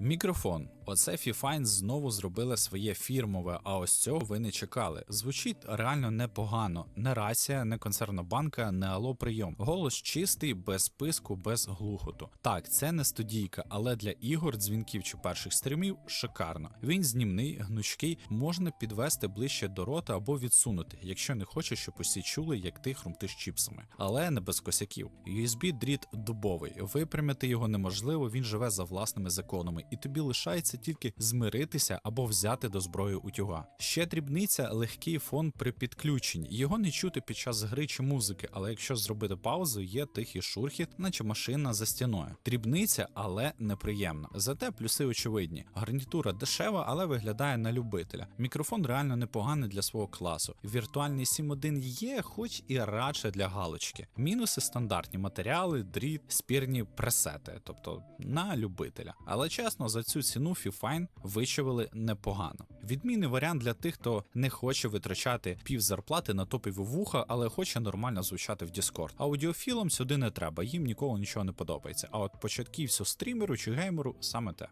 Мікрофон. Оце Fifine знову зробили своє фірмове, а ось цього ви не чекали. Звучить реально непогано. Не рація, не консервна банка, не алло прийом. Голос чистий, без писку, без глухоту. Так, це не студійка, але для ігор, дзвінків чи перших стрімів шикарно. Він знімний, гнучкий, можна підвести ближче до рота або відсунути, якщо не хочеш, щоб усі чули, як ти хрумтиш чіпсами. Але не без косяків. USB дріт дубовий. Випрямити його неможливо, він живе за власними законами, і тобі лишається тільки змиритися або взяти до зброї утюга. Ще дрібниця легкий фон при підключенні. Його не чути під час гри чи музики, але якщо зробити паузу, є тихий шурхіт, наче машина за стіною. Дрібниця, але неприємна. Зате плюси очевидні. Гарнітура дешева, але виглядає на любителя. Мікрофон реально непоганий для свого класу. Віртуальний 7.1 є, хоч і радше для галочки. Мінуси стандартні матеріали, дріт, спірні пресети, тобто на любителя. Але чесно, за цю ціну Fifine вичавили непогано. Відмінний варіант для тих, хто не хоче витрачати пів зарплати на топіві вуха, але хоче нормально звучати в Discord. Аудіофілам сюди не треба, їм ніколи нічого не подобається. А от початківцю стрімеру чи геймеру саме те.